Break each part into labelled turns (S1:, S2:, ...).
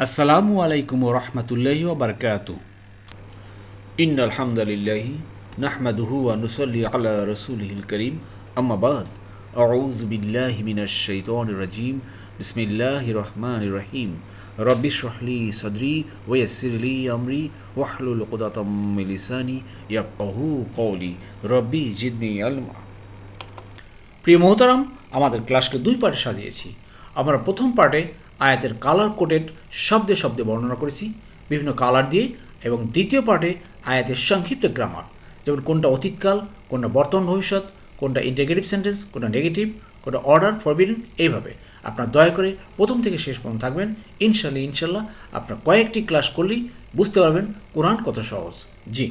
S1: আসসালামু আলাইকুম রহমতুল্লাহি ওবরকাত ইন আলহামদুলিল্লাহি নাহমাদুহু ওয়া নুসাল্লি আলা রাসূলিহিল করিম। আম্মা বাদ। আউযু বিল্লাহি মিনাশ শাইতানির রাজিম। বিসমিল্লাহির রহমানির রহিম। রব্বি শরহলি সদরি ওয়া ইয়াসসিরলি আমরি ওয়াহলুল উকদাতাম মিন লিসানি ইয়াফকাহু কওলি। রব্বি জিদনি ইলমা প্রিয় মোহতারাম, আমাদের ক্লাসকে দুই পার্টে সাজিয়েছি। আমরা প্রথম পার্টে আয়াতের কালার কোডেড শব্দে শব্দে বর্ণনা করেছি, বিভিন্ন কালার দিয়ে এবং দ্বিতীয় পার্টে আয়াতের সংক্ষিপ্ত গ্রামার যেমন কোনটা অতীতকাল, কোনটা বর্তমান ভবিষ্যৎ, কোনটা ইন্টিগ্রেটিভ সেন্টেন্স কোনটা নেগেটিভ কোনটা অর্ডার ফরবিডেন এইভাবে। আপনার দয়া করে প্রথম থেকে শেষ পর্যন্ত থাকবেন। ইনশাল্লাহ ইনশাল্লাহ আপনার কয়েকটি ক্লাস করলেই বুঝতে পারবেন কোরআন কত সহজ। জি।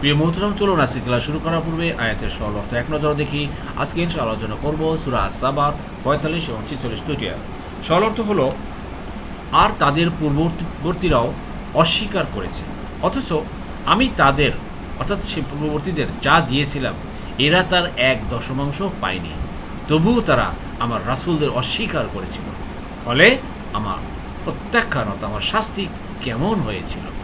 S1: প্রিয় মোহতরম, চলুন আজকে ক্লাস শুরু করার পূর্বে আয়াতের সরল অর্থ এক নজর দেখি। আজকে ইনশা আলোচনা করব সুরা সাবার পঁয়তাল্লিশ এবং ছিচল্লিশ দুইটি আয়াত। সরল অর্থ হলো, আর তাদের পূর্ববর্তীরাও অস্বীকার করেছে। অথচ আমি তাদের, অর্থাৎ সে পূর্ববর্তীদের যা দিয়েছিলাম, এরা তার এক দশমাংশ পায়নি। তবুও তারা আমার রাসুলদের অস্বীকার করেছিল। ফলে আমার প্রত্যাখ্যানত, আমার শাস্তি কেমন হয়েছিল?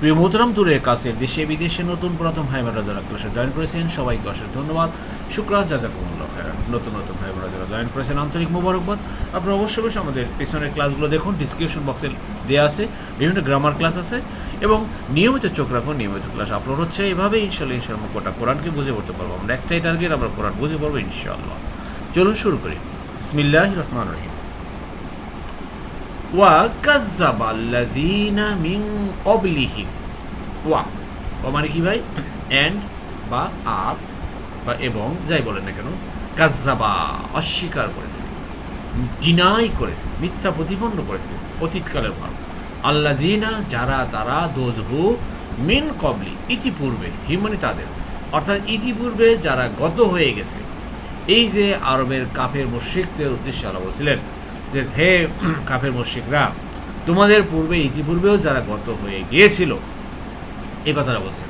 S1: প্রিয় মোহতরাম দূরের কাছে দেশে বিদেশে নতুন প্রথম ভাই বোনরা যারা ক্লাসে জয়েন করেছেন। সবাইকে অশেষ ধন্যবাদ। শুক্রান জাজাকুমুল্লাহ খায়রান নতুন নতুন ভাই যারা জয়েন করেছেন। আন্তরিক মোবারকবাদ। আপনারা অবশ্যই অবশ্যই আমাদের পেছনের ক্লাসগুলো দেখুন ডিসক্রিপশন বক্সে দেওয়া আছে, বিভিন্ন গ্রামার ক্লাস আছে এবং নিয়মিত চোখ রাখুন, নিয়মিত ক্লাস আপলোড হচ্ছে। এভাবে ইনশাল্লাহ ইনশাল্লাহ গোটা কোরআনকে বুঝে পড়তে পারব। আমরা একটাই টার্গেট আমরা কোরআন বুঝে পড়ব ইনশাআল্লাহ। চলুন শুরু করি। বিসমিল্লাহ রহমান রহিম। ওয়া মানে কি ভাই? অ্যান্ড বা, আর, বা, এবং, যাই বলেন না কেন কাজ্জাবা অস্বীকার করেছে ডিনাই করেছে, মিথ্যা প্রতিপন্ন করেছে, অতীতকালের ভাব। আল্লাহ জিনা যারা, তারা দোজহু মিন কবলি ইতিপূর্বে হিমানি তাদের, অর্থাৎ ইতিপূর্বে যারা গত হয়ে গেছে, এই যে আরবের কাফের মুশ্রিকদের উদ্দেশ্যে আল্লাহ বলছিলেন যে, হে কাফের মুশ্রিকরা, তোমাদের পূর্বে, ইতিপূর্বেও যারা গত হয়ে গিয়েছিল, এ কথাটা বলছেন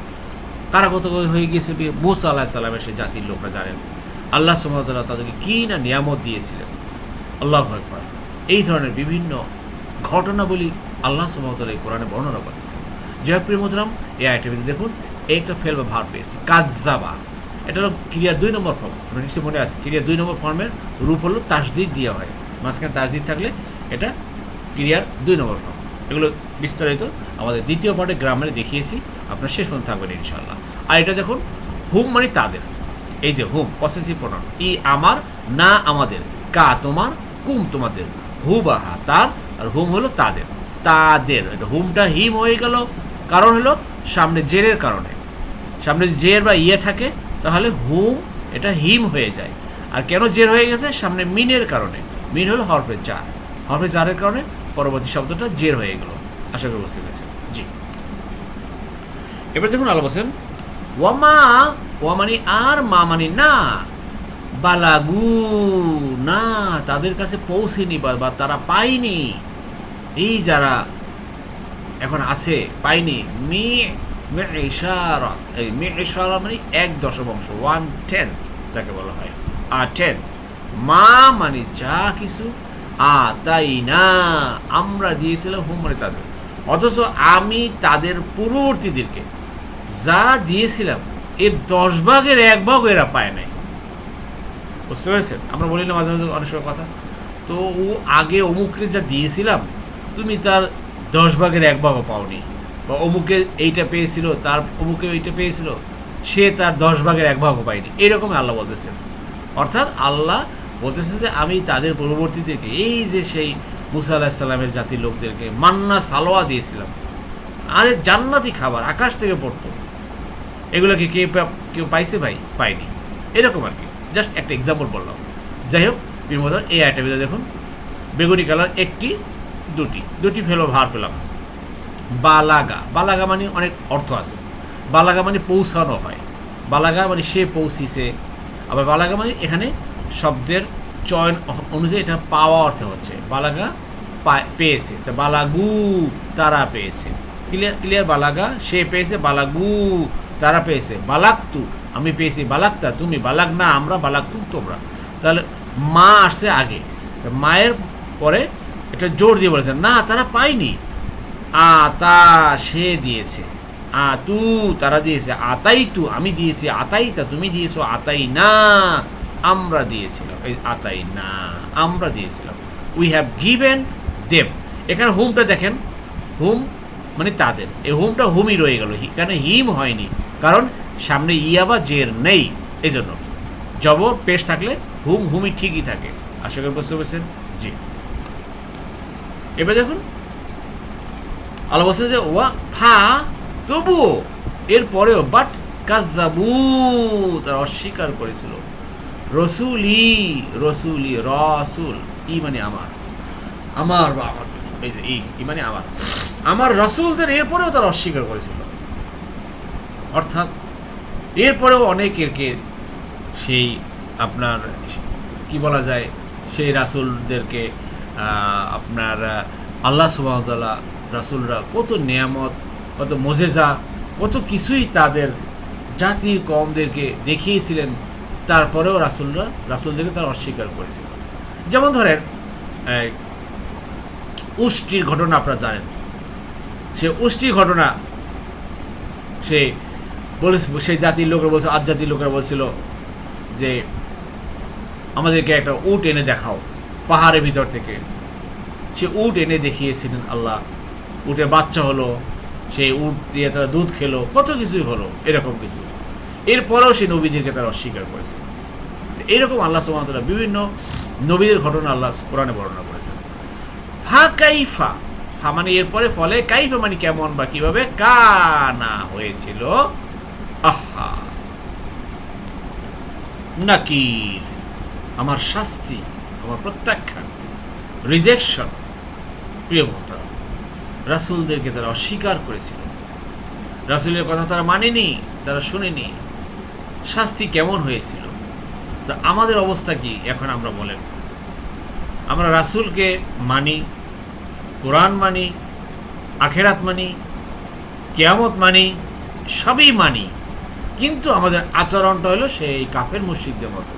S1: কারা গত হয়ে গিয়েছে মুসা আল্লাহ সাল্লামের সেই জাতির লোকরা জানেন। আল্লাহ সুমতলা তাদেরকে কী না নিয়ামত দিয়েছিলেন? আল্লাহ একবার এই ধরনের বিভিন্ন ঘটনাবলী আল্লাহ সুমতলা এই কোরআনে বর্ণনা করেছেন। জয়প্রিয় মোদরাম এই আইটেমে দেখুন, এইটা ফেল বা ভার পেয়েছে। কাজাবা এটা হলো ক্রিয়ার দুই নম্বর ফর্ম। মনে আছে ক্রিয়ার দুই নম্বর ফর্মের রূপ হলো তাসদিদ দেওয়া হয়। মাঝখানে তাসদিদ থাকলে এটা ক্রিয়ার দুই নম্বর ফর্ম এগুলো বিস্তারিত আমাদের দ্বিতীয় পার্টে গ্রামারে দেখিয়েছি। আপনার শেষ পর্যন্ত থাকবেন ইনশাল্লাহ আর এটা দেখুন, হুম মানে তাদের। এই যে হুম পসেসিভ প্রণাম ই আমার, না আমাদের। কা তোমার, কুম তোমাদের। হু বা হা তার, আর হুম হলো তাদের। তাদের। এটা হুমটা হিম হয়ে গেল। কারণ হলো সামনে জেরের কারণে। সামনে জের বা ইয়ে থাকে, তাহলে হুম, এটা হিম হয়ে যায়। আর কেন জের হয়ে গেছে? সামনে মিনের কারণে। মিন হলো হরফের চার হরফের চারের কারণে পরবর্তী শব্দটা জের হয়ে গেল। আশা করি বুঝতে পেরেছেন। জি। এবার দেখুন আলো বলছেন ওয়ামা ওয়া মানে আর, মা মানে না। বালাগু, না, তাদের কাছে পৌঁছেনি বা তারা পায়নি। এই যারা এখন আছে, পায়নি। মি ইশারা এই মে ইশারা মানে এক দশমাংশ ওয়ান টেন্থ যাকে বলা হয়। আর টেন্থ মা মানে যা কিছু, আ তাই না, আমরা দিয়েছিলাম হুম মানে তাদের। অথচ আমি তাদের পূর্ববর্তীদেরকে যা দিয়েছিলাম, এর দশ ভাগের এক ভাগ এরা পায় নাই। বুঝতে পেরেছেন? আমরা বলি না মাঝে মাঝে অনেক সময় কথা। তো ও আগে অমুককে যা দিয়েছিলাম, তুমি তার দশ ভাগের এক ভাগও পাওনি। বা অমুকে এইটা পেয়েছিল, তার অমুকে এইটা পেয়েছিল, সে তার দশ ভাগের এক ভাগও পায়নি। এরকম আল্লাহ বলতেছেন। অর্থাৎ আল্লাহ বলতেছে যে আমি তাদের পরবর্তীদেরকে এই যে সেই মুসা আলাহিসাল্লামের জাতির লোকদেরকে মান্না, সালোয়া দিয়েছিলাম। আরে জান্নাতি খাবার, আকাশ থেকে পড়তো। এগুলোকে কে কেউ পাইছে ভাই? পাইনি। এরকম আর কি। জাস্ট একটা এক্সাম্পল বললাম। যাই হোক বিমোদন এই আইটেমে দেখুন। বেগুনি কালার একটি, দুটি। দুটি ফেলো, ভার পেলাম বালাগা। বালাগা মানে অনেক অর্থ আছে। বালাগা মানে পৌঁছানো হয়। বালাগা মানে সে পৌঁছিছে। আবার বালাগা মানে এখানে শব্দের চয়ন অনুযায়ী এটা পাওয়া অর্থে হচ্ছে। বালাগা পেয়েছে। তা বালাগু তারা পেয়েছে। Clear clear বালাগা? সে পেয়েছে, বালাগু তারা পেয়েছে। বালাক্তু আমি পেয়েছি বালাক্তা তুমি বালাক না, আমরা বালাক্তু তোমরা। তাহলে মা আসছে আগে। মায়ের পরে এটা জোর দিয়ে বলেছে, না, তারা পায়নি। আ, তা সে দিয়েছে। আ, তু তারা দিয়েছে। আতাই তু আমি দিয়েছি। আতাই তা তুমি দিয়েছ? আতাই না। আমরা দিয়েছিলাম, এই আতাই না, আমরা দিয়েছিলাম। উই হ্যাভ গিভেন দেম এখানে হুমটা দেখেন হুম মানে তাদের। এই হুমটা হুমই রয়ে গেল। এখানে হিম হয়নি, কারণ সামনে ইয়া বা জের নেই এই জন্য জবর পেশ থাকলে হুম হুমই ঠিকই থাকে। আশা করি বুঝতে পারছেন? জি। এবার দেখুন, আল্লাহ বলছে যে, ওয়া ফা তবুও এরপরেও বাট কাজাবু তারা অস্বীকার করেছিল। রসুলি রসুলি, রসুল ই মানে আমার। আমার বা আমার। এই ই মানে আমার। আমার রসুলদের এরপরেও তারা অস্বীকার করেছিল। অর্থাৎ, এরপরেও অনেকেরকে সেই আপনার, কি বলা যায়, সেই রাসুলদেরকে আপনার, আল্লাহ সুবাহতাল্লাহ রাসুলরা কত নিয়ামত, কত মজেজা, কত কিছুই তাদের জাতির কমদেরকে দেখিয়েছিলেন। তারপরেও রাসুলরা, রাসুলদেরকে তারা অস্বীকার করেছিল। যেমন ধরেন উষ্টির ঘটনা আপনারা জানেন। সে উষ্টির ঘটনা, সে বলে সেই জাতির লোকেরা বলছে আজ জাতির লোকেরা বলছিল যে, আমাদেরকে একটা উট এনে দেখাও, পাহাড়ের ভিতর থেকে। সে উট এনে দেখিয়েছিলেন আল্লাহ। উটে বাচ্চা হলো সেই উট দিয়ে তারা দুধ খেলো, কত কিছুই হলো, এরকম কিছু। এরপরেও সে নবীদেরকে তারা অস্বীকার করেছে। এরকম আল্লাহ সুমাতলা বিভিন্ন নবীদের ঘটনা আল্লাহ কোরআনে বর্ণনা করেছেন। ফা কাইফা, ফা মানে এরপরে ফলে কাইফা মানে কেমন বা কীভাবে? কানা হয়েছিল আহা নাকির আমার শাস্তি, আমার প্রত্যাখ্যান রিজেকশন প্রিয় মমতা রাসুলদেরকে তারা অস্বীকার করেছিল। রাসুলের কথা তারা মানেনি, তারা শুনেনি। শাস্তি কেমন হয়েছিল? তা আমাদের অবস্থা কি এখন আমরা বলেন? আমরা রাসুলকে মানি, কোরআন মানি, আখেরাত মানি, কেয়ামত মানি, সবই মানি। কিন্তু আমাদের আচরণটা হলো সেই কাফের মুশিকদের মতো।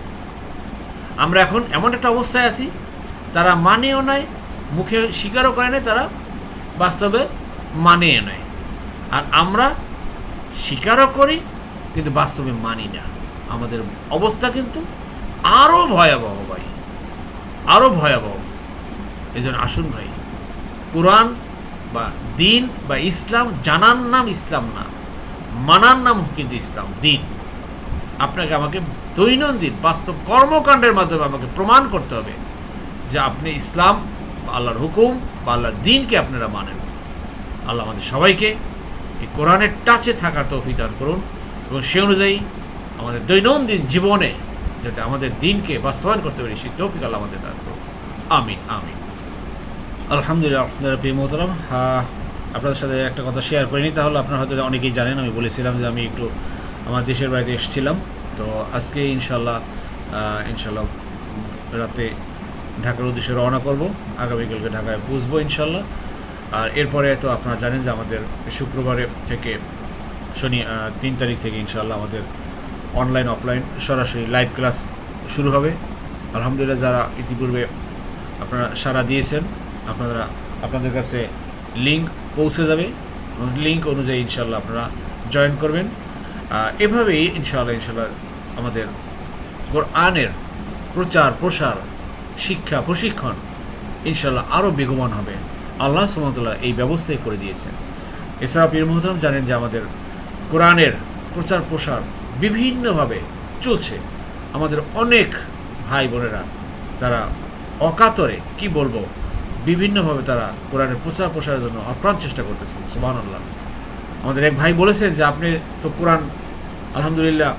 S1: আমরা এখন এমন একটা অবস্থায় আছি, তারা মানেও নাই, মুখে স্বীকারও করে নাই, তারা বাস্তবে মানেও নাই। আর আমরা স্বীকারও করি কিন্তু বাস্তবে মানি না। আমাদের অবস্থা কিন্তু আরও ভয়াবহ ভাই। আরও ভয়াবহ। এই জন্য আসুন ভাই, কোরআন বা দিন বা ইসলাম, জানার নাম ইসলাম না, মানার নাম কিন্তু ইসলাম, দিন। আপনাকে আমাকে দৈনন্দিন বাস্তব কর্মকাণ্ডের মাধ্যমে আমাকে প্রমাণ করতে হবে যে আপনি ইসলাম বা আল্লাহর হুকুম বা আল্লাহর দিনকে আপনারা মানেন। আল্লাহ আমাদের সবাইকে এই কোরআনের টাচে থাকার তৌফিক দান করুন। এবং সে অনুযায়ী আমাদের দৈনন্দিন জীবনে যাতে আমাদের দিনকে বাস্তবায়ন করতে পারি, সেই তৌফিক আল্লাহ আমাদের দান করুন আমিন আমিন। আলহামদুলিল্লাহ, আপনারা মোহতারাম আপনাদের সাথে একটা কথা শেয়ার করিনি, তাহলে আপনারা হয়তো অনেকেই জানেন, আমি বলেছিলাম যে আমি একটু আমার দেশের বাড়িতে এসেছিলাম। তো আজকে ইনশাল্লাহ ইনশাল্লাহ রাতে ঢাকার উদ্দেশ্যে রওনা করব। আগামীকালকে ঢাকায় বুঝব ইনশাল্লাহ আর এরপরে তো আপনারা জানেন যে আমাদের শুক্রবারে থেকে শনি তিন তারিখ থেকে ইনশাল্লাহ আমাদের অনলাইন অফলাইন সরাসরি লাইভ ক্লাস শুরু হবে। আলহামদুলিল্লাহ যারা ইতিপূর্বে আপনারা সারা দিয়েছেন, আপনারা, আপনাদের কাছে লিঙ্ক পৌঁছে যাবে লিঙ্ক অনুযায়ী ইনশাল্লাহ আপনারা জয়েন করবেন। এভাবেই ইনশাল্লাহ ইনশাল্লাহ আমাদের কোরআনের প্রচার, প্রসার, শিক্ষা, প্রশিক্ষণ ইনশাল্লাহ আরও বেগবান হবে। আল্লাহ সুমতল্লাহ এই ব্যবস্থাই করে দিয়েছেন। এছাড়া পীর মোহতরম জানেন যে আমাদের কোরআনের প্রচার প্রসার বিভিন্নভাবে চলছে। আমাদের অনেক ভাই বোনেরা তারা অকাতরে, কি বলব, বিভিন্নভাবে তারা কোরআনের প্রচার প্রসারের জন্য আপ্রাণ চেষ্টা করতেছেন সুবাহ আল্লাহ আমাদের এক ভাই বলেছেন যে, আপনি তো কোরআন, আলহামদুলিল্লাহ,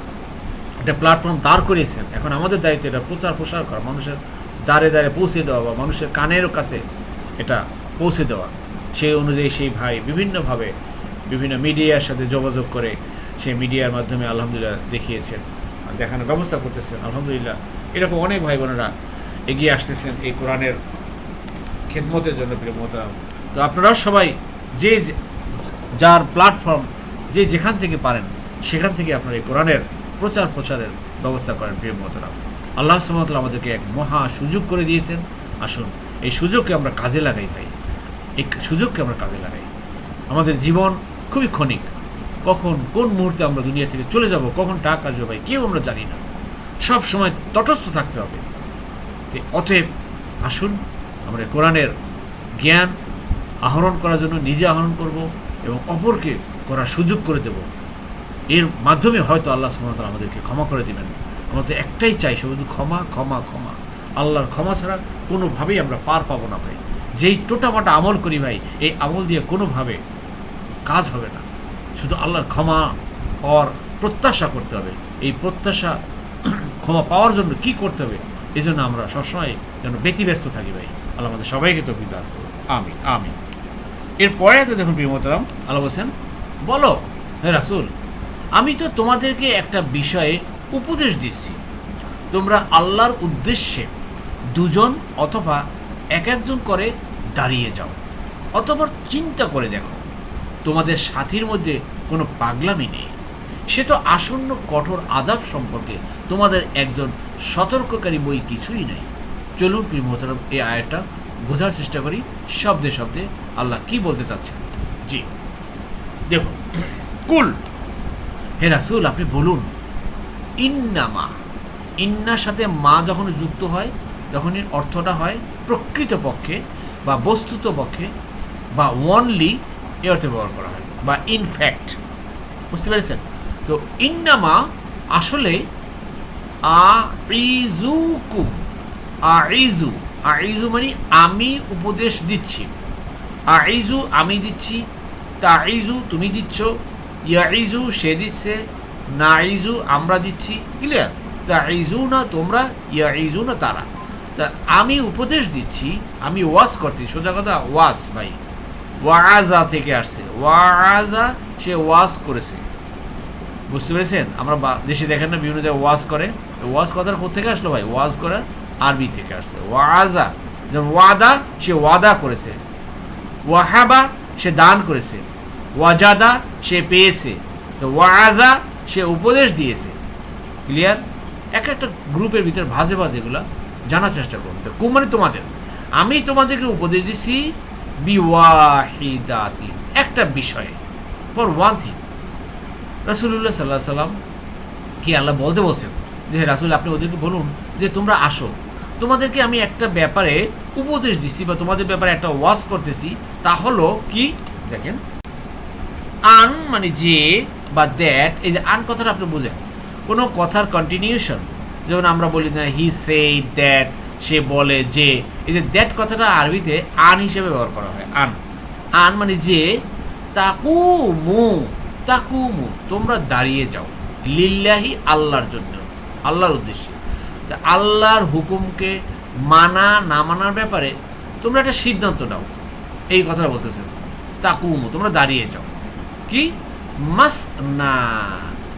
S1: একটা প্ল্যাটফর্ম দাঁড় করিয়েছেন। এখন আমাদের দায়িত্ব এটা প্রচার প্রসার করা, মানুষের দ্বারে দ্বারে পৌঁছে দেওয়া বা মানুষের কানের কাছে এটা পৌঁছে দেওয়া। সেই অনুযায়ী সেই ভাই বিভিন্নভাবে বিভিন্ন মিডিয়ার সাথে যোগাযোগ করে সেই মিডিয়ার মাধ্যমে আলহামদুলিল্লাহ দেখিয়েছেন দেখানোর ব্যবস্থা করতেছেন। আলহামদুলিল্লাহ এরকম অনেক ভাই বোনেরা এগিয়ে আসতেছেন এই কোরআনের খেদমতের জন্য, প্রিয় মোহতারাম তো আপনারাও সবাই যে যে- যার প্ল্যাটফর্ম যে যেখান থেকে পারেন, সেখান থেকে আপনারা এই কোরআনের প্রচার প্রচারের ব্যবস্থা করেন, প্রিয় মোহতারাম আল্লাহ সুমতলা আমাদেরকে এক মহা সুযোগ করে দিয়েছেন। আসুন, এই সুযোগকে আমরা কাজে লাগাই ভাই। এই সুযোগকে আমরা কাজে লাগাই। আমাদের জীবন খুবই ক্ষণিক। কখন কোন মুহূর্তে আমরা দুনিয়া থেকে চলে যাব, কখন টাকা আসবে ভাই, কেউ আমরা জানি না। সব সময় তটস্থ থাকতে হবে। অতএব আসুন আমরা কোরআনের জ্ঞান আহরণ করার জন্য নিজে আহরণ করব এবং অপরকে করার সুযোগ করে দেব। এর মাধ্যমে হয়তো আল্লাহ সুমতাল আমাদেরকে ক্ষমা করে দিবেন। আমরা তো একটাই চাই, শুধু ক্ষমা ক্ষমা ক্ষমা। আল্লাহর ক্ষমা ছাড়া কোনোভাবেই আমরা পার পাবো না ভাই। যেই টোটামাটা আমল করি ভাই, এই আমল দিয়ে কোনোভাবে কাজ হবে না। শুধু আল্লাহর ক্ষমা পাওয়ার প্রত্যাশা করতে হবে। এই প্রত্যাশা ক্ষমা পাওয়ার জন্য কি করতে হবে এই জন্য আমরা সবসময় যেন ব্যতিব্যস্ত থাকি ভাই। আল্লাহ আমাদের সবাইকে তো বিদার আমি আমি এরপরে তো দেখুন প্রিয়মতরাম আল্লাহ বলছেন, বলো, হে রাসুল, আমি তো তোমাদেরকে একটা বিষয়ে উপদেশ দিচ্ছি। তোমরা আল্লাহর উদ্দেশ্যে দুজন অথবা এক একজন করে দাঁড়িয়ে যাও অথবা চিন্তা করে দেখো। তোমাদের সাথীর মধ্যে কোনো পাগলামি নেই। সে তো আসন্ন কঠোর আজাব সম্পর্কে তোমাদের একজন সতর্ককারী বই কিছুই নেই। চলুন প্রিয় মোহতারাম এই আয়টা বোঝার চেষ্টা করি, শব্দে শব্দে আল্লাহ কি বলতে চাচ্ছেন? জি, দেখুন, কুল, হে রাসুল, আপনি বলুন, ইন্নামা, ইন্নার সাথে মা যখন যুক্ত হয়, তখন এর অর্থটা হয় প্রকৃতপক্ষে বা বস্তুত পক্ষে বা ওয়ানলি এ অর্থে ব্যবহার করা হয়। বা ইনফ্যাক্ট বুঝতে পেরেছেন? তো ইন্নামা আসলে আইজুকুম আইজু আইজু মানে আমি উপদেশ দিচ্ছি। আইজু আমি দিচ্ছি তা তাইজু তুমি দিচ্ছ ইয়াইজু সে দিচ্ছে না নাইজু আমরা দিচ্ছি ক্লিয়ার তা তাইজু না তোমরা ইয়াইজু না তারা। তা আমি উপদেশ দিচ্ছি, আমি ওয়াজ করছি সোজা কথা, ওয়াজ ভাই। ওয়াজা থেকে আসছে। ওয়াজা সে ওয়াজ করেছে। বুঝতে পেরেছেন? আমরা দেশে দেখেন না, বিভিন্ন জায়গায় ওয়াজ করে। ওয়াজ কথার থেকে আসলো ভাই? ওয়াজ করা আরবি থেকে আসছে। ওয়াজা যেমন ওয়াদা, সে ওয়াদা করেছে। ওয়াহাবা, সে দান করেছে। ওয়াজাদা, সে পেয়েছে। তো ওয়াজা সে উপদেশ দিয়েছে। ক্লিয়ার? এক একটা গ্রুপের ভিতরে ভাজে ভাজে এগুলো জানার চেষ্টা করুন। তো কোন মানে তোমাদের। আমি তোমাদেরকে উপদেশ দিছি বিওয়াহিদাতি। একটা বিষয়ে ফর ওয়ান থিং রাসুল্লাহ সাল্লাহ সাল্লাম কি আল্লাহ বলতে বলছেন? যে রাসুল, আপনি ওদেরকে বলুন যে তোমরা আসো। তোমাদেরকে আমি একটা ব্যাপারে উপদেশ দিচ্ছি বা তোমাদের ব্যাপারে একটা ওয়াজ করতেছি, তা হলো কি? দেখেন। আন মানে যে বা দ্যাট এই যে আন কথাটা আপনি বুঝেন। কোনো কথার কন্টিনিউশন যেমন আমরা বলি না হি সে দ্যাট সে বলে যে, এই যে দ্যাট কথাটা আরবিতে আন হিসেবে ব্যবহার করা হয় আন আন মানে যে তাকু মু তাকু মু তোমরা দাঁড়িয়ে যাও। লিল্লাহি আল্লাহর জন্য, আল্লাহর উদ্দেশ্যে। তা আল্লাহর হুকুমকে মানা, না মানার ব্যাপারে তোমরা একটা সিদ্ধান্ত নাও। এই কথাটা বলতেছেন তাকুমু, তোমরা দাঁড়িয়ে যাও। কি? মাস না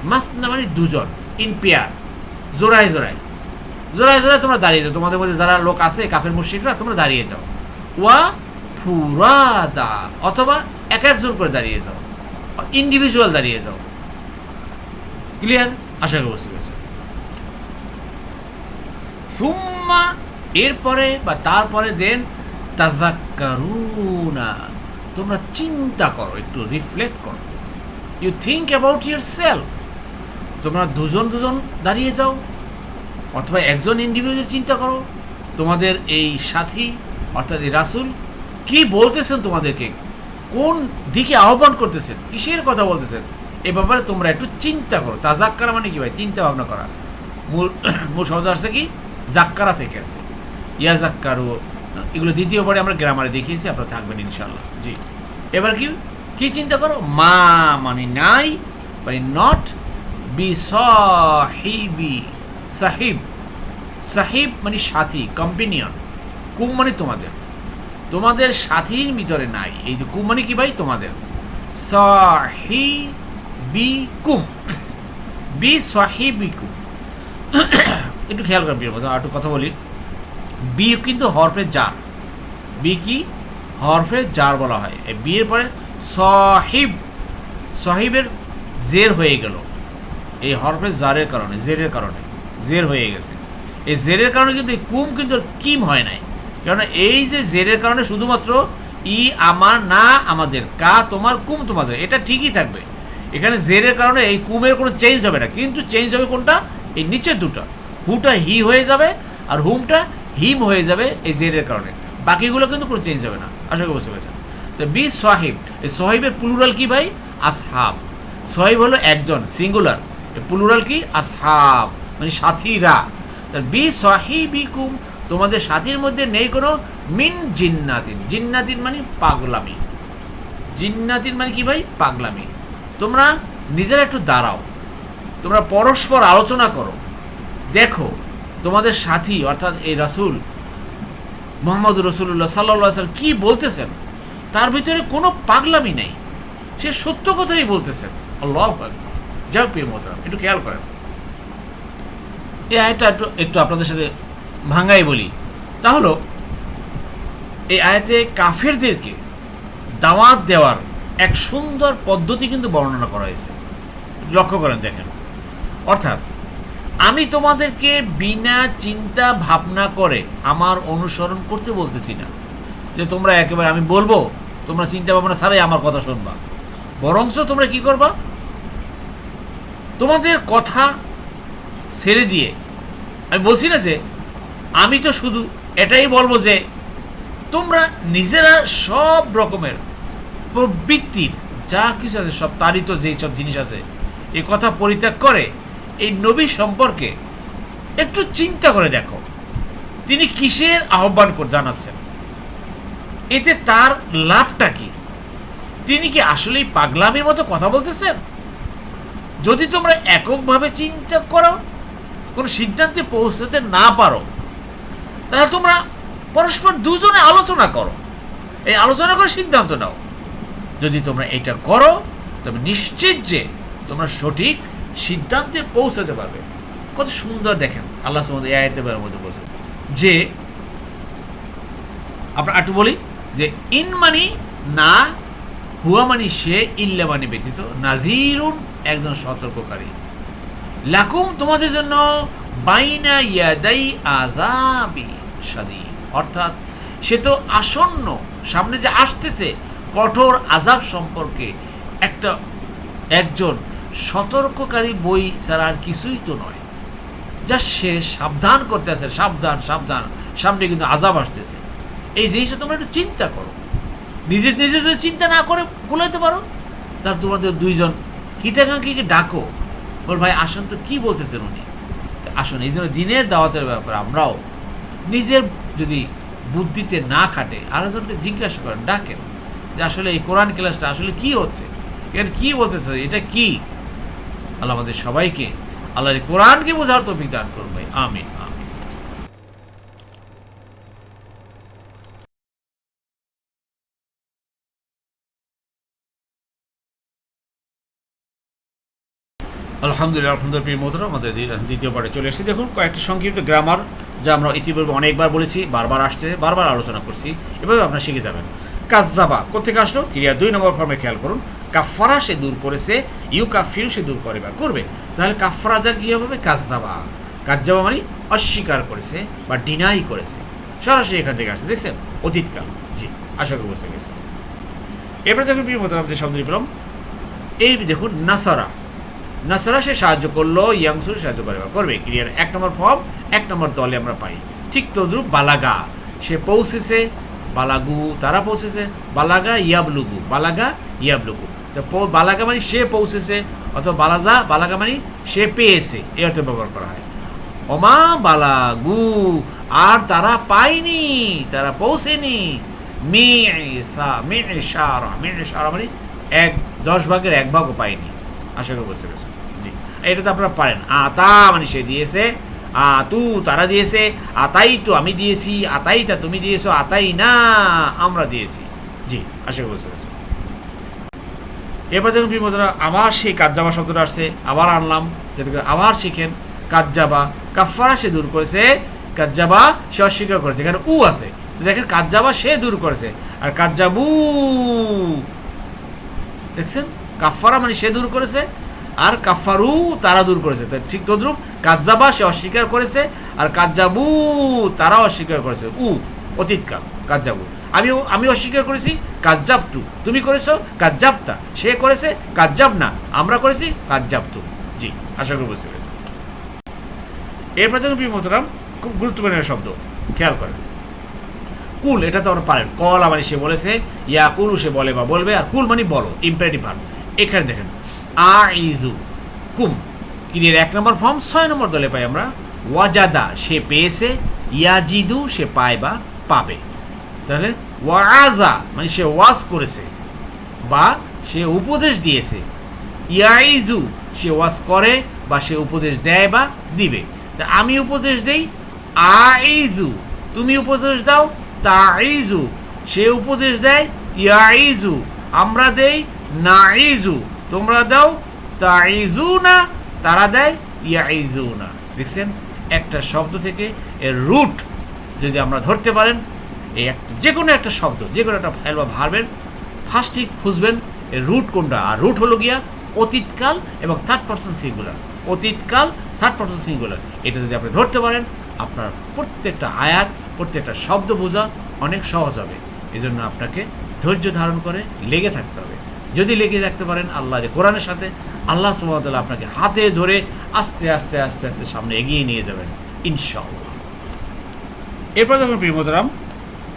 S1: মাস না মানে দুজন ইন পেয়ার জোড়ায় জোড়ায়। জোড়ায় জোড়ায় তোমরা দাঁড়িয়ে যাও। তোমাদের মধ্যে যারা লোক আছে, কাফের মুশিকরা তোমরা দাঁড়িয়ে যাও। ওয়া ফুরাদা, অথবা এক একজন করে দাঁড়িয়ে যাও। ইন্ডিভিজুয়াল দাঁড়িয়ে যাও। ক্লিয়ার আশা করি বুঝতে পেরেছেন। সুম্মা, এরপরে বা তারপরে দেন তাজাক্কারুনা তোমরা চিন্তা করো, একটু রিফ্লেক্ট করো। You think about yourself তোমরা দুজন দুজন দাঁড়িয়ে যাও। অথবা একজন ইন্ডিভিজুয়াল চিন্তা করো, তোমাদের এই সাথী, অর্থাৎ এই রাসুল, কি বলতেছেন তোমাদেরকে? কোন দিকে আহ্বান করতেছেন? কিসের কথা বলতেছেন? এ ব্যাপারে তোমরা একটু চিন্তা করো। তাজাক্কারা মানে কি ভাই? চিন্তা ভাবনা করা। মূল মূল শব্দ আসছে কি? জাক্কারা থেকে আছে। ইয়া জাক্কারু, এগুলো দ্বিতীয় পরে আমরা গ্রামারে দেখিয়েছি, আপনারা থাকবেন ইনশাল্লাহ জি। এবার কি? কি চিন্তা করো? মা মানে নাই মানে নট বি সাহিবি। সাহিব। সাহিব মানে সাথী কম্পেনিয়ন কুম মানে তোমাদের। তোমাদের সাথীর ভিতরে নাই। এই যে কুম মানে কি ভাই? তোমাদের। কুম বি একটু খেয়াল করবি আর একটু কথা বলি। বি কিন্তু হরফের জার। বি কি? হরফের জার বলা হয়। এই বিয়ের পরে সাহিব। সাহিবের জের হয়ে গেল। এই হরফের জারের কারণে, জেরের কারণে। জের হয়ে গেছে। এই জেরের কারণে কিন্তু এই কুম কিন্তু কিম হয় নাই। কেননা এই যে জেরের কারণে শুধুমাত্র ই আমার, না আমাদের, কা তোমার, কুম তোমাদের, এটা ঠিকই থাকবে। এখানে জেরের কারণে এই কুমের কোনো চেঞ্জ হবে না। কিন্তু চেঞ্জ হবে কোনটা? এই নিচের দুটো। হুটা হি হয়ে যাবে আর হুমটা হিম হয়ে যাবে এই জেরের কারণে। বাকিগুলো কিন্তু কোনো চেঞ্জ হবে না। আশা করি বুঝতে পেরেছেন? তো বি সাহিব এই সাহিবের প্লুরাল কি ভাই? আসহাব। সাহিব হলো একজন সিঙ্গুলার প্লুরাল কি? আসহাব। মানে সাথীরা। বি সাহিবিকুম, তোমাদের সাথীর মধ্যে নেই কোনো মিন জিন্নাতিন। জিন্নাতিন মানে পাগলামি। জিন্নাতিন মানে কি ভাই? পাগলামি। তোমরা নিজেরা একটু দাঁড়াও। তোমরা পরস্পর আলোচনা করো। দেখো, তোমাদের সাথী অর্থাৎ এই রাসূল মোহাম্মদ রসুল্লাহ সাল্লাহ সাল্লাম কি বলতেছেন? তার ভিতরে কোনো পাগলামি নেই। সে সত্য কথাই বলতেছেন। আল্লাহ যাও প্রিয় মোহতারাম, একটু খেয়াল করেন। এই আয়টা একটু একটু আপনাদের সাথে ভাঙ্গাই বলি। তা হলো, এই আয়তে কাফেরদেরকে দাওয়াত দেওয়ার এক সুন্দর পদ্ধতি কিন্তু বর্ণনা করা হয়েছে। লক্ষ্য করেন, দেখেন। অর্থাৎ, আমি তোমাদেরকে বিনা চিন্তা ভাবনা করে আমার অনুসরণ করতে বলতেছি না। যে তোমরা একেবারে আমি বলব, তোমরা চিন্তা ভাবনা ছাড়াই আমার কথা শুনবা। বরংস তোমরা কি করবা? তোমাদের কথা ছেড়ে দিয়ে। আমি বলছি না যে, আমি তো শুধু এটাই বলব যে, তোমরা নিজেরা সব রকমের প্রবৃত্তির যা কিছু আছে, সব তারিত যেই সব জিনিস আছে এই কথা পরিত্যাগ করে এই নবী সম্পর্কে একটু চিন্তা করে দেখো। তিনি কিসের আহ্বান জানাচ্ছেন? এতে তার লাভটা কি? তিনি কি আসলেই পাগলামির মতো কথা বলতেছেন? যদি তোমরা এককভাবে চিন্তা করো কোনো সিদ্ধান্তে পৌঁছতে না পারো, তাহলে তোমরা পরস্পর দুজনে আলোচনা করো। এই আলোচনা করে সিদ্ধান্ত নাও। যদি তোমরা এটা করো, তবে নিশ্চিত যে তোমরা সঠিক সিদ্ধান্তে পৌঁছাতে পারবে। কত সুন্দর দেখেন, আল্লাহ সুমদ এই আয়তে মধ্যে বলছে যে আমরা একটু বলি, যে ইন মানি না, হুয়া মানি সে ইল্লা মানি ব্যতীত নাজিরুন একজন সতর্ককারী। লাকুম, তোমাদের জন্য বাইনা ইয়াদাই আজাবি সাদি অর্থাৎ, সে তো আসন্ন, সামনে যে আসতেছে, কঠোর আজাব সম্পর্কে একটা একজন সতর্ককারী বই ছাড়া আর কিছুই তো নয়। যা সে সাবধান করতে আছে, সাবধান সাবধান, সামনে কিন্তু আজাব আসতেছে। এই জিনিসটা তোমরা একটু চিন্তা করো। নিজে নিজে যদি চিন্তা না করে বলাইতে পারো, তাহলে তোমাদের দুইজন হিতাকাঙ্ক্ষীকে ডাকো। বল ভাই আসুন তো কী বলতেছেন উনি? আসুন, এই জন্য দিনের দাওয়াতের ব্যাপারে, আমরাও নিজের যদি বুদ্ধিতে না খাটে, আরেকজনকে জিজ্ঞাসা করেন, ডাকেন, যে আসলে এই কোরআন ক্লাসটা আসলে কি হচ্ছে? এখানে কি বলতেছে? এটা কি? আল্লাহ আমাদের সবাইকে, আল্লাহর কোরআনকে বোঝার তো দান করুন ভাই আমিন আমিন আলহামদুলিল্লাহ আলহামদুলিল্লাহ, প্রিয় মোহতরা আমাদের দ্বি- দ্বিতীয় পার্টে চলে এসেছি। দেখুন, কয়েকটি সংক্ষিপ্ত গ্রামার যা আমরা ইতিপূর্বে অনেকবার বলেছি, বারবার আসছে, বারবার আলোচনা করছি। এভাবে আপনারা শিখে যাবেন। কাজাবা কোথেকে আসলো? ক্রিয়া দুই নম্বর ফর্মে খেয়াল করুন। কাফারা সে দূর করেছে ইউ কাফিরু সে দূর করে বা করবে। তাহলে কাফারা যা কী হবে? কাজাবা কাজাবা মানে অস্বীকার করেছে বা ডিনাই করেছে। সরাসরি এখান থেকে আসছে, দেখছেন? অতীতকাল। জি, আশা করি বুঝতে পেরেছেন। এরপরে দেখুন, প্রিয় মোহতরাম যে শব্দটি পেলাম এই দেখুন, নাসারা। নাসারা সে সাহায্য করল ইয়াংসুর সাহায্য করে, করবে। ক্রিয়ার এক নম্বর ফর্ম, এক নম্বর দলে আমরা পাই। ঠিক তদ্রুপ বালাগা, সে পৌঁছেছে, বালাগু তারা পৌঁছেছে? বালাগা ইয়াবলুগু বালাগা ইয়াবলুগু। তো বালাগা মানে সে পৌঁছেছে, অথবা বালাজা, বালাগা মানে সে পেয়েছে, এই অর্থে ব্যবহার করা হয়। অমা বালাগু, আর তারা পায়নি, তারা পৌঁছেনি। মে সা মে সারা মে সারা মানে এক, দশ ভাগের এক ভাগও পায়নি। আশা করি বুঝতে পেরেছেন। জি এটা তো আপনারা পারেন। আতা মানে সে দিয়েছে আ তু তারা দিয়েছে, আতাই তো আমি দিয়েছি আতাই তা তুমি দিয়েছ, আতাই না, আমরা দিয়েছি। জি, আশা করি বুঝতে পেরেছেন এরপর দেখুন প্রিয়মতরা আবার সেই কাজ্জাবা শব্দটা আসছে, আবার আনলাম, যাতে আবার শিখেন, কাজ্জাবা কাফারা সে দূর করেছে, কাজ্জাবা সে অস্বীকার করেছে, এখানে উ আছে দেখেন কাজ্জাবা সে দূর করেছে, আর কাজ্জাবু, দেখছেন? কাফারা মানে সে দূর করেছে আর কাফারু তারা দূর করেছে। তো ঠিক তদ্রুপ, কাজ্জাবা, সে অস্বীকার করেছে, আর কাজ্জাবু তারা অস্বীকার করেছে। উ, অতীতকাল, কাজ্জাবু। আমিও আমি অস্বীকার করেছি, কাজ্জাবতু। তুমি করেছ, কাজ্জাবতা। সে করেছে কাজ্জাব না আমরা করেছি, কাজ্জাবতু। জি, আশা করি বুঝতে পেরেছি এরপর প্রিয় মোহতারাম, খুব গুরুত্বপূর্ণ শব্দ। খেয়াল করেন। কুল, এটা তো আমরা পারেন। কলা মানে সে বলেছে ইয়া কুল সে বলে বা বলবে, আর কুল মানে বলো ইম্পারেটিভ ভার্ব এখানে দেখেন আ ইজু কুম, কিনের এক নম্বর ফর্ম ছয় নম্বর দলে পাই আমরা। ওয়াজাদা, সে পেয়েছে। ইয়াজিদু, সে পায় বা পাবে। তাহলে ওয়াজা মানে সে ওয়াজ করেছে বা সে উপদেশ দিয়েছে। ইয়াইজু, সে ওয়াজ করে বা সে উপদেশ দেয় বা দিবে। তা আমি উপদেশ দেই, আইজু, তুমি উপদেশ দাও, তাইজু, সে উপদেশ দেয়, ইয়াইজু, আমরা দেই, নাইজু। তোমরা দাও তাইজু না তারা দেয় ইয়াইজু না দেখছেন? একটা শব্দ থেকে এর রুট যদি আমরা ধরতে পারেন, এই যে কোনো একটা শব্দ যে কোনো একটা ফাইল বা ভার্বের ফার্স্টই খুঁজবেন, এর রুট কোনটা? আর রুট হলো গিয়া অতীতকাল এবং থার্ড পার্সন সিঙ্গুলার অতীতকাল থার্ড পার্সন সিঙ্গুলার এটা যদি আপনি ধরতে পারেন, আপনার প্রত্যেকটা আয়াত, প্রত্যেকটা শব্দ বোঝা অনেক সহজ হবে। এই জন্য আপনাকে ধৈর্য ধারণ করে লেগে থাকতে হবে। যদি লেগে থাকতে পারেন আল্লাহ যে কোরআনের সাথে আল্লাহ সুমতাল্লাহ আপনাকে হাতে ধরে আস্তে আস্তে আস্তে আস্তে সামনে এগিয়ে নিয়ে যাবেন, ইনশাআল্লাহ। এরপর দেখুন প্রিয়মতরাম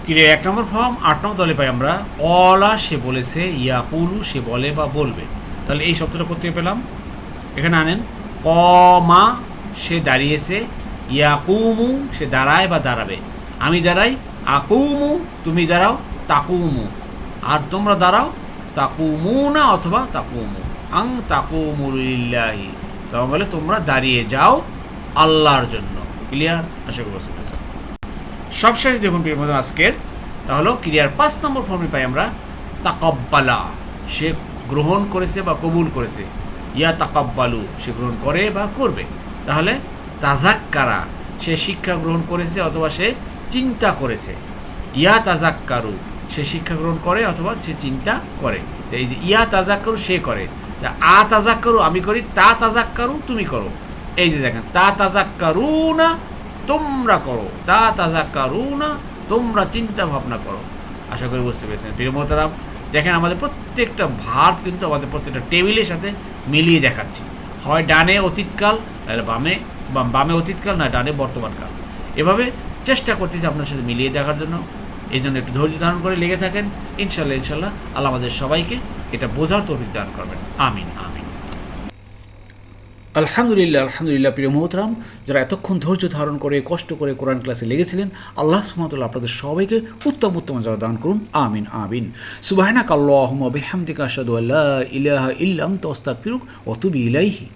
S1: কিরে এক নম্বর ফর্ম, আট নম্বর দলে পাই আমরা, অলা সে বলেছে ইয়াকুলু সে বলে বা বলবে। তাহলে এই শব্দটা করতে পেলাম? এখানে আনেন, কমা, সে দাঁড়িয়েছে ইয়াকুমু সে দাঁড়ায় বা দাঁড়াবে। আমি দাঁড়াই, আকুমু, তুমি দাঁড়াও, তাকুমু। আর তোমরা দাঁড়াও তাকুমু না অথবা তাকুমু। আং তাকুমুলিল্লাহি তখন বলে, তোমরা দাঁড়িয়ে যাও আল্লাহর জন্য। ক্লিয়ার আশা করি বুঝতে পেরেছেন। সবশেষে দেখুন প্রিয় বন্ধু আজকের। তাহলে ক্রিয়ার পাঁচ নম্বর ফর্মে পাই আমরা, তাকাব্বালা। সে গ্রহণ করেছে বা কবুল করেছে। ইয়া তাকাব্বালু, সে গ্রহণ করে বা করবে। তাহলে তাজাক্কারা, সে শিক্ষা গ্রহণ করেছে অথবা সে চিন্তা করেছে। ইয়া তাজাক্কারু সে শিক্ষা গ্রহণ করে অথবা সে চিন্তা করে। এই যে ইয়া তাজাক্কারু, সে করে। আ তাজাক্কারু, আমি করি, তা তাজাক্কারু, তুমি করো। এই যে দেখেন, তা তাজাক্কারু না তোমরা করো। তা তাজাক্কারু না তোমরা চিন্তা ভাবনা করো। আশা করি বুঝতে পেরেছেন। প্রিয় দেখেন আমাদের প্রত্যেকটা ভাব কিন্তু আমাদের প্রত্যেকটা টেবিলের সাথে মিলিয়ে দেখাচ্ছি। হয় ডানে অতীতকাল, নাহলে বামে বামে অতীতকাল, না ডানে বর্তমানকাল। এভাবে চেষ্টা করতেছি আপনার সাথে মিলিয়ে দেখার জন্য। এই জন্য একটু ধৈর্য ধারণ করে লেগে থাকেন। ইনশাল্লাহ ইনশাল্লাহ আল্লাহ আমাদের সবাইকে এটা বোঝার তৌফিক দান করবেন। আমিন আমিন। আলহামদুলিল্লাহ আলহামদুলিল্লাহ প্রিয় মোহতরাম, যারা এতক্ষণ ধৈর্য ধারণ করে, কষ্ট করে কোরআন ক্লাসে লেগেছিলেন, আল্লাহ সুমতুল্লাহ আপনাদের সবাইকে উত্তম উত্তম যা দান করুন। আমিন আমিন। সুবাহনা কাল্লাহম বেহামদিকা আসাদু আল্লাহ ইলাহা ইল্লাম ফিরুক অতুবি ইলাইহি।